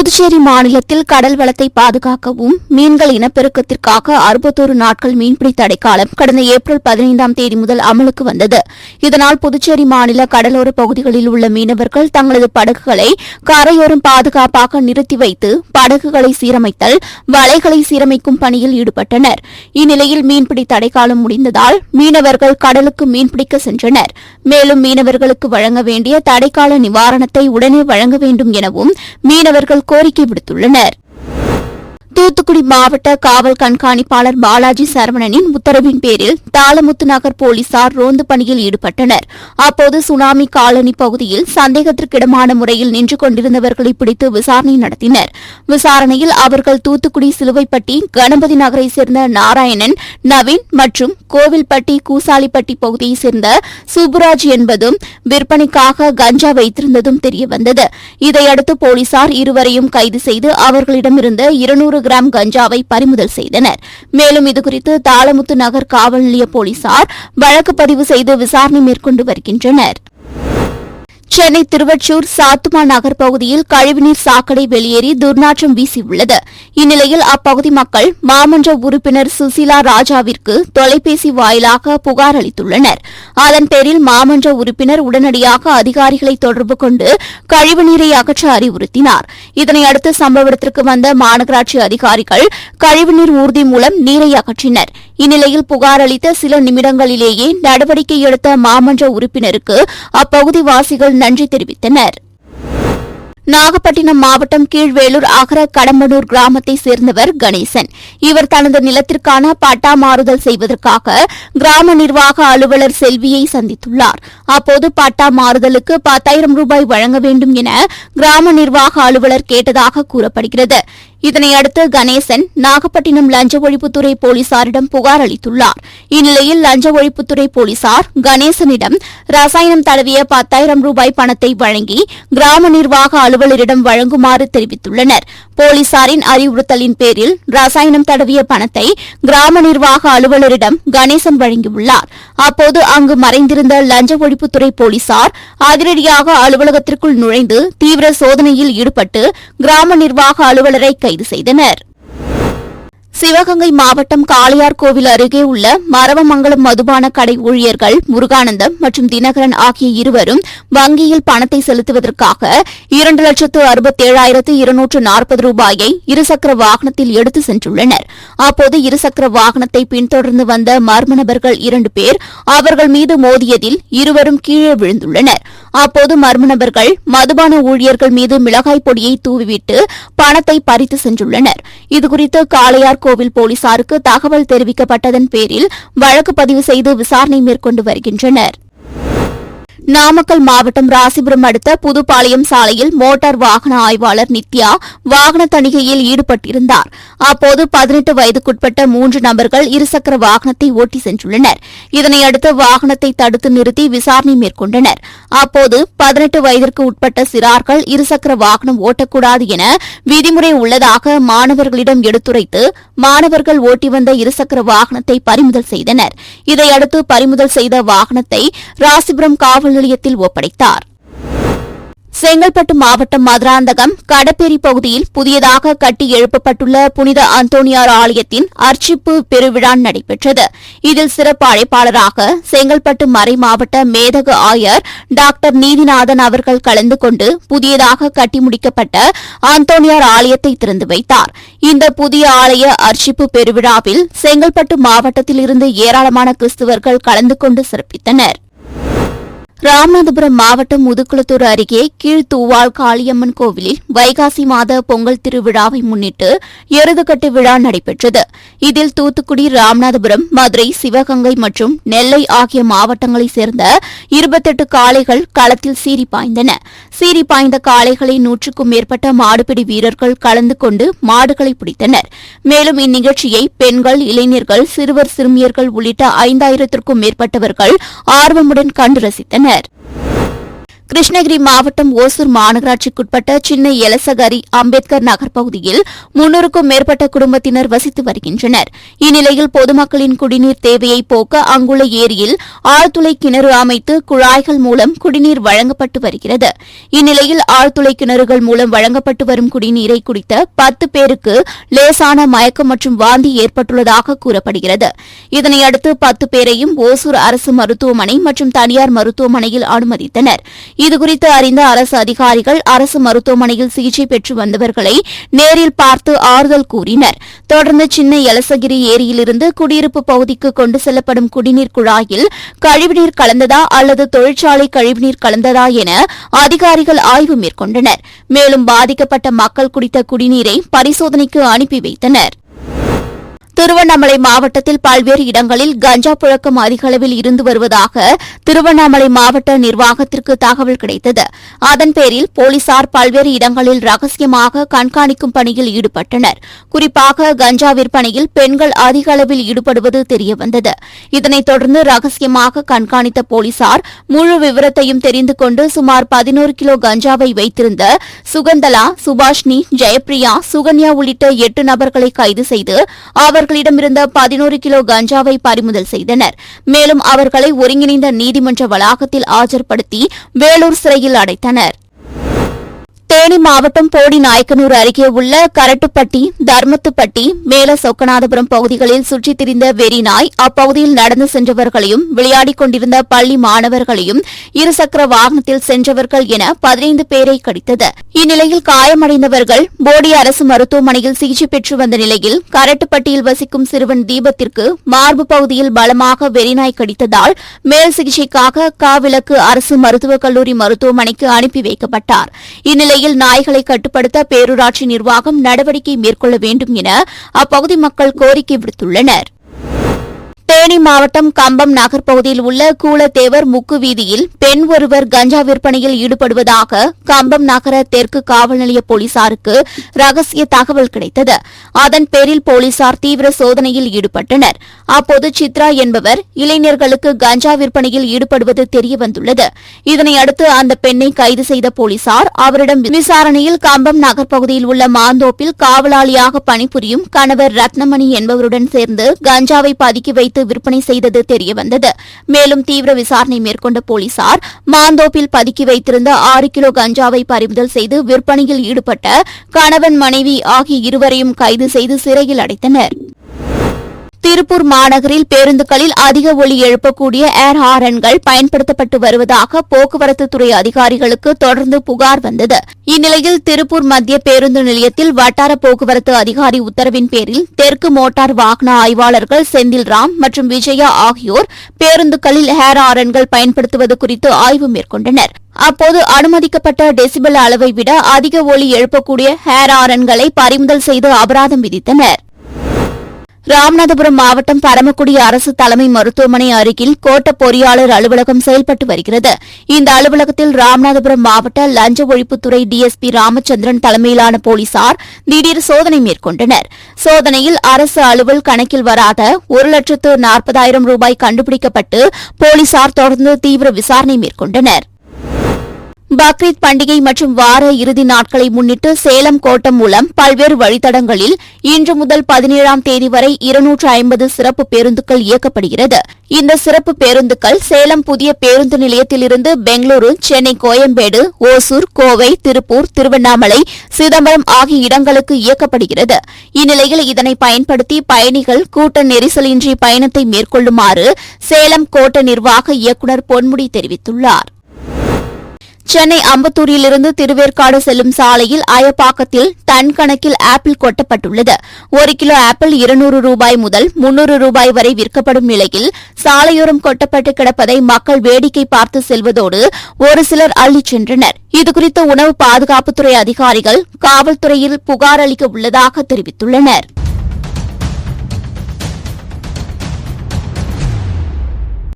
புதுச்சேரி மாநிலத்தில் கடல் வளத்தை பாதுகாக்கவும் மீன்கள் இனப்பெருக்கத்திற்காக அறுபத்தோரு நாட்கள் மீன்பிடி தடைக்காலம் கடந்த ஏப்ரல் பதினைந்தாம் தேதி முதல் அமலுக்கு வந்தது. இதனால் புதுச்சேரி மாநில கடலோர பகுதிகளில் உள்ள மீனவர்கள் தங்களது படகுகளை கரையோரம் பாதுகாப்பாக நிறுத்தி வைத்து படகுகளை சீரமைத்தல் வலைகளை சீரமைக்கும் பணியில் ஈடுபட்டனர். இந்நிலையில் மீன்பிடி தடைக்காலம் முடிந்ததால் மீனவர்கள் கடலுக்கு மீன்பிடிக்க சென்றனர். மேலும் மீனவர்களுக்கு வழங்க வேண்டிய தடைக்கால நிவாரணத்தை உடனே வழங்க வேண்டும் எனவும் மீனவர்கள் கோரிக்கை விடுத்துள்ளனர் தூத்துக்குடி மாவட்ட காவல் கண்காணிப்பாளர் பாலாஜி சரவணனின் உத்தரவின் பேரில் தாளமுத்து நகர் போலீசார் ரோந்து பணியில் ஈடுபட்டனர். அப்போது சுனாமி காலனி பகுதியில் சந்தேகத்திற்கிடமான முறையில் நின்று கொண்டிருந்தவர்களை பிடித்து விசாரணை நடத்தினர். விசாரணையில் அவர்கள் தூத்துக்குடி சிலுவைப்பட்டி கணபதி நகரைச் சேர்ந்த நாராயணன் நவீன் மற்றும் கோவில்பட்டி கூசாலிப்பட்டி பகுதியைச் சேர்ந்த சுப்புராஜ் என்பதும் விற்பனைக்காக கஞ்சா வைத்திருந்ததும் தெரியவந்தது. இதையடுத்து போலீசார் இருவரையும் கைது செய்து அவர்களிடமிருந்து இருநூறு கிராம் கஞ்சாவை பறிமுதல் செய்தனர். மேலும் இதுகுறித்து தாளமுத்து நகர் காவல் நிலைய போலீசார் வழக்கு பதிவு செய்து விசாரணை மேற்கொண்டு வருகின்றனர். சென்னை திருவொற்றூர் சாத்துமா நகர் பகுதியில் கழிவுநீர் சாக்கடை வெளியேறி துர்நாற்றம் வீசியுள்ளது. இந்நிலையில் அப்பகுதி மக்கள் மாமன்ற உறுப்பினர் சுசிலா ராஜாவிற்கு தொலைபேசி வாயிலாக புகார் அளித்துள்ளனர். அதன் பேரில் மாமன்ற உறுப்பினர் உடனடியாக அதிகாரிகளை தொடர்பு கொண்டு கழிவுநீரை அகற்ற அறிவுறுத்தினார். இதனையடுத்து சம்பவத்திற்கு வந்த மாநகராட்சி அதிகாரிகள் கழிவுநீர் ஊர்தி மூலம் நீரை அகற்றினர். இந்நிலையில் புகார் அளித்த சில நிமிடங்களிலேயே நடவடிக்கை எடுத்த மாமன்ற உறுப்பினருக்கு அப்பகுதி வாசிகள் நன்றி தெரிவித்தனர். நாகப்பட்டினம் மாவட்டம் கீழ்வேலூர் அகர கடம்பனூர் கிராமத்தை சேர்ந்தவர் கணேசன். இவர் தனது நிலத்திற்கான பட்டா மாறுதல் செய்வதற்காக கிராம நிர்வாக அலுவலர் செல்வியை சந்தித்துள்ளார். அப்போது பட்டா மாறுதலுக்கு பத்தாயிரம் ரூபாய் வழங்க வேண்டும் என கிராம நிர்வாக அலுவலர் கேட்டதாக கூறப்படுகிறது. இதனையடுத்து கணேசன் நாகப்பட்டினம் லஞ்ச ஒழிப்புத்துறை போலீசாரிடம் புகார் அளித்துள்ளார். இந்நிலையில் லஞ்ச ஒழிப்புத்துறை போலீசார் கணேசனிடம் ரசாயனம் தடவிய பத்தாயிரம் ரூபாய் பணத்தை வழங்கி கிராம நிர்வாக அலுவலரிடம் வழங்குமாறு தெரிவித்துள்ளனர். போலீசாரின் அறிவுறுத்தலின் பேரில் ரசாயனம் தடவிய பணத்தை கிராம நிர்வாக அலுவலரிடம் கணேசன் வழங்கியுள்ளார். அப்போது அங்கு மறைந்திருந்த லஞ்ச ஒழிப்புத்துறை போலீசார் அதிரடியாக அலுவலகத்திற்குள் நுழைந்து தீவிர சோதனையில் ஈடுபட்டு கிராம நிர்வாக அலுவலரை கைது செய்தனர். சிவகங்கை மாவட்டம் காளையார்கோவில் அருகே உள்ள மரவமங்கலம் மதுபான கடை ஊழியர்கள் முருகானந்தம் மற்றும் தினகரன் ஆகிய இருவரும் வங்கியில் பணத்தை செலுத்துவதற்காக இரண்டு லட்சத்து அறுபத்தேழாயிரத்து இருநூற்று நாற்பது ரூபாயை இருசக்கர வாகனத்தில் எடுத்து சென்றுள்ளனர். அப்போது இருசக்கர வாகனத்தை பின்தொடர்ந்து வந்த மர்ம நபர்கள் இரண்டு பேர் அவர்கள் மீது மோதியதில் இருவரும் கீழே விழுந்துள்ளனர். அப்போது மர்ம நபர்கள் மதுபான ஊழியர்கள் மீது மிளகாய் பொடியை தூவிவிட்டு பணத்தை பறித்து சென்றுள்ளனர். இதுகுறித்து காளையார் நாகர்கோவில் போலீசாருக்கு தகவல் தெரிவிக்கப்பட்டதன் பேரில் வழக்கு பதிவு செய்து விசாரணை மேற்கொண்டு வருகின்றனர். நாமக்கல் மாவட்டம் ராசிபுரம் அடுத்த புதுப்பாளையம் சாலையில் மோட்டார் வாகன ஆய்வாளர் நித்யா வாகன தணிகையில் ஈடுபட்டிருந்தார். அப்போது பதினெட்டு வயதுக்குட்பட்ட மூன்று நபர்கள் இருசக்கர வாகனத்தை ஓட்டி சென்றுள்ளனர். இதனையடுத்து வாகனத்தை தடுத்து நிறுத்தி விசாரணை மேற்கொண்டனர். அப்போது பதினெட்டு வயதிற்கு உட்பட்ட சிறார்கள் இருசக்கர வாகனம் ஓட்டக்கூடாது என விதிமுறை உள்ளதாக மாணவர்களிடம் எடுத்துரைத்து மாணவர்கள் ஓட்டி வந்த இருசக்கர வாகனத்தை பறிமுதல் செய்தனர். இதையடுத்து பறிமுதல் செய்த வாகனத்தை ராசிபுரம் காவல் காவல் நிலையத்தில் ஒப்படைத்தார். செங்கல்பட்டு மாவட்டம் மதுராந்தகம் கடப்பேரி பகுதியில் புதியதாக கட்டி எழுப்பப்பட்டுள்ள புனித அந்தோனியார் ஆலயத்தின் அர்ச்சிப்பு பெருவிழா நடைபெற்றது. இதில் சிறப்பு அழைப்பாளராக செங்கல்பட்டு மறை மாவட்ட மேதகு ஆயர் டாக்டர் நீதிநாதன் அவர்கள் கலந்து கொண்டு புதியதாக கட்டி முடிக்கப்பட்ட அந்தோனியார் ஆலயத்தை திறந்து வைத்தார். இந்த புதிய ஆலய அர்ச்சிப்பு பெருவிழாவில் செங்கல்பட்டு மாவட்டத்திலிருந்து ஏராளமான கிறிஸ்துவர்கள் கலந்து கொண்டு சிறப்பித்தனா் ராமநாதபுரம் மாவட்டம் முதுக்குளத்தூர் அருகே கீழ்த்தூவால் காளியம்மன் கோவிலில் வைகாசி மாத பொங்கல் திருவிழாவை முன்னிட்டு எருதுகட்டு விழா நடைபெற்றது. இதில் தூத்துக்குடி ராமநாதபுரம் மதுரை சிவகங்கை மற்றும் நெல்லை ஆகிய மாவட்டங்களைச் சேர்ந்த இருபத்தெட்டு காளைகள் களத்தில் சீறி பாய்ந்தன. சீறி பாய்ந்த காளைகளை நூற்றுக்கும் மேற்பட்ட மாடுபிடி வீரர்கள் கலந்து கொண்டு மாடுகளை பிடித்தனர். மேலும் இந்நிகழ்ச்சியை பெண்கள் இளைஞர்கள் சிறுவர் சிறுமியர்கள் உள்ளிட்ட ஐந்தாயிரத்திற்கும் மேற்பட்டவர்கள் ஆர்வமுடன் கண்டு ரசித்தனர். it. கிருஷ்ணகிரி மாவட்டம் ஓசூர் மாநகராட்சிக்குட்பட்ட சின்ன எலசகரி அம்பேத்கர் நகர் பகுதியில் முன்னூறுக்கும் மேற்பட்ட குடும்பத்தினர் வசித்து வருகின்றனர். இந்நிலையில் பொதுமக்களின் குடிநீர் தேவையை போக்க அங்குள்ள ஏரியில் ஆழ்துளை கிணறு அமைத்து குழாய்கள் மூலம் குடிநீர் வழங்கப்பட்டு வருகிறது. இந்நிலையில் ஆழ்துளை கிணறுகள் மூலம் வழங்கப்பட்டு வரும் குடிநீரை குடித்த பத்து பேருக்கு லேசான மயக்கம் மற்றும் வாந்தி ஏற்பட்டுள்ளதாக கூறப்படுகிறது. இதனையடுத்து பத்து பேரையும் ஓசூர் அரசு மருத்துவமனை மற்றும் தனியார் மருத்துவமனையில் அனுமதித்தனர். இதுகுறித்து அறிந்த அரசு அதிகாரிகள் அரசு மருத்துவமனையில் சிகிச்சை பெற்று வந்தவர்களை நேரில் பார்த்து ஆறுதல் கூறினர். தொடர்ந்து சின்ன எலசகிரி ஏரியிலிருந்து குடியிருப்பு பகுதிக்கு கொண்டு செல்லப்படும் குடிநீர் குழாயில் கழிவுநீர் கலந்ததா அல்லது தொழிற்சாலை கழிவுநீர் கலந்ததா என அதிகாரிகள் ஆய்வு மேற்கொண்டனர். மேலும் பாதிக்கப்பட்ட மக்கள் குடித்த குடிநீரை பரிசோதனைக்கு அனுப்பி வைத்தனர். திருவண்ணாமலை மாவட்டத்தில் பல்வேறு இடங்களில் கஞ்சா புழக்கம் அதிக அளவில் இருந்து வருவதாக திருவண்ணாமலை மாவட்ட நிர்வாகத்திற்கு தகவல் கிடைத்தது. அதன் பேரில் போலீசார் பல்வேறு இடங்களில் ரகசியமாக கண்காணிக்கும் பணியில் ஈடுபட்டனர். குறிப்பாக கஞ்சா விற்பனையில் பெண்கள் அதிக அளவில் ஈடுபடுவது தெரியவந்தது. இதனைத் தொடர்ந்து ரகசியமாக கண்காணித்த போலீசார் முழு விவரத்தையும் தெரிந்து கொண்டு சுமார் பதினோரு கிலோ கஞ்சாவை வைத்திருந்த சுகந்தலா சுபாஷ்னி ஜெயப்பிரியா சுகன்யா உள்ளிட்ட எட்டு நபர்களை கைது செய்து அவர்களிடமிருந்த பதினோரு கிலோ கஞ்சாவை பறிமுதல் செய்தனர். மேலும் அவர்களை ஒருங்கிணைந்த நீதிமன்ற வளாகத்தில் ஆஜர்படுத்தி வேலூர் சிறையில் அடைத்தனர். தேனி மாவட்டம் போடி நாயக்கனூர் அருகே உள்ள கரட்டுப்பட்டி தர்மத்துப்பட்டி மேல சொக்கநாதபுரம் பகுதிகளில் சுற்றித் திரிந்த வெறி நாய் அப்பகுதியில் நடந்து சென்றவர்களையும் விளையாடிக் கொண்டிருந்த பள்ளி மாணவர்களையும் இருசக்கர வாகனத்தில் சென்றவர்கள் என பதினைந்து பேரை கடித்தது. இந்நிலையில் காயமடைந்தவர்கள் போடி அரசு மருத்துவமனையில் சிகிச்சை பெற்று வந்த நிலையில் கரட்டுப்பட்டியில் வசிக்கும் சிறுவன் தீபத்திற்கு மார்பு பகுதியில் பலமாக வெறிநாய் கடித்ததால் மேல் சிகிச்சைக்காக காவிளக்கு அரசு மருத்துவக் கல்லூரி மருத்துவமனைக்கு அனுப்பி வைக்கப்பட்டார். இந்நிலையில் நாய்களை கட்டுப்படுத்த பேரூராட்சி நிர்வாகம் நடவடிக்கை மேற்கொள்ள வேண்டும் என அப்பகுதி மக்கள் கோரிக்கை விடுத்துள்ளனர். தேனி மாவட்டம் கம்பம் நகர் பகுதியில் உள்ள கூலத்தேவர் முக்கு வீதியில் பெண் ஒருவர் கஞ்சா விற்பனையில் ஈடுபடுவதாக கம்பம் நகர தெற்கு காவல் நிலைய போலீசாருக்கு ரகசிய தகவல் கிடைத்தது. அதன் பேரில் போலீசார் தீவிர சோதனையில் ஈடுபட்டனர். அப்போது சித்ரா என்பவர் இளைஞர்களுக்கு கஞ்சா விற்பனையில் ஈடுபடுவது தெரியவந்துள்ளது. இதனையடுத்து அந்த பெண்ணை கைது செய்த போலீசார் அவரிடம் விசாரணையில் கம்பம் நகர் பகுதியில் உள்ள மாந்தோப்பில் காவலாளியாக பணிபுரியும் கணவர் ரத்னமணி என்பவருடன் சேர்ந்து கஞ்சாவை பதுக்கி வைத்து விற்பனை செய்தது தெரியவந்தது. மேலும் தீவிர விசாரணை மேற்கொண்ட போலீசார் மாந்தோப்பில் பதுக்கி வைத்திருந்த ஆறு கிலோ கஞ்சாவை பறிமுதல் செய்து விற்பனையில் ஈடுபட்ட கணவன் மனைவி ஆகிய இருவரையும் கைது செய்து சிறையில் அடைத்தனர். திருப்பூர் மாநகரில் பேருந்துகளில் அதிக ஒலி எழுப்பக்கூடிய ஏர் ஹாரன்கள் பயன்படுத்தப்பட்டு வருவதாக போக்குவரத்து துறை அதிகாரிகளுக்கு தொடர்ந்து புகார் வந்தது. இந்நிலையில் திருப்பூர் மத்திய பேருந்து நிலையத்தில் வட்டார போக்குவரத்து அதிகாரி உத்தரவின் பேரில் தெற்கு மோட்டார் வாகன ஆய்வாளர்கள் செந்தில்ராம் மற்றும் விஜயா ஆகியோர் பேருந்துகளில் ஹேர் ஹாரன்கள் பயன்படுத்துவது குறித்து ஆய்வு மேற்கொண்டனர். அப்போது அனுமதிக்கப்பட்ட டெசிபல் அளவை விட அதிக ஒலி எழுப்பக்கூடிய ஹேர் ஆரன்களை பறிமுதல் செய்து அபராதம் விதித்தனர். ராமநாதபுரம் மாவட்டம் பரமக்குடி அரசு தலைமை மருத்துவமனை அருகில் கோட்ட பொறியாளர் அலுவலகம் செயல்பட்டு வருகிறது. இந்த அலுவலகத்தில் ராமநாதபுரம் மாவட்ட லஞ்ச ஒழிப்புத்துறை டிஎஸ்பி ராமச்சந்திரன் தலைமையிலான போலீசார் திடீர் சோதனை மேற்கொண்டனர். சோதனையில் அரசு அலுவல் கணக்கில் வராத ஒரு லட்சத்து நாற்பதாயிரம் ரூபாய் கண்டுபிடிக்கப்பட்டு போலீசார் தொடர்ந்து தீவிர விசாரணை மேற்கொண்டனர். பக்ரீத் பண்டிகை மற்றும் வார இறுதி நாட்களை முன்னிட்டு சேலம் கோட்டம் மூலம் பல்வேறு வழித்தடங்களில் இன்று முதல் பதினேழாம் தேதி வரை இருநூற்று ஐம்பது சிறப்பு பேருந்துகள் இயக்கப்படுகிறது. இந்த சிறப்பு பேருந்துகள் சேலம் புதிய பேருந்து நிலையத்திலிருந்து பெங்களூரு சென்னை கோயம்பேடு ஓசூர் கோவை திருப்பூர் திருவண்ணாமலை சிதம்பரம் ஆகிய இடங்களுக்கு இயக்கப்படுகிறது. இந்நிலையில் இதனை பயன்படுத்தி பயணிகள் கூட்ட நெரிசலின்றி பயணத்தை மேற்கொள்ளுமாறு சேலம் கோட்ட நிர்வாக இயக்குநர் பொன்முடி தெரிவித்துள்ளார். சென்னை அம்பத்தூரிலிருந்து திருவேற்காடு செல்லும் சாலையில் அயப்பாக்கத்தில் டன் கணக்கில் ஆப்பிள் கொட்டப்பட்டுள்ளது. ஒரு கிலோ ஆப்பிள் இருநூறு ரூபாய் முதல் முன்னூறு ரூபாய் வரை விற்கப்படும் நிலையில் சாலையோரம் கொட்டப்பட்டு கிடப்பதை மக்கள் வேடிக்கை பார்த்து செல்வதோடு ஒரு சிலர் அள்ளிச் சென்றனர். இதுகுறித்து உணவு பாதுகாப்புத்துறை அதிகாரிகள் காவல்துறையில் புகார் அளிக்க உள்ளதாக தெரிவித்துள்ளனா்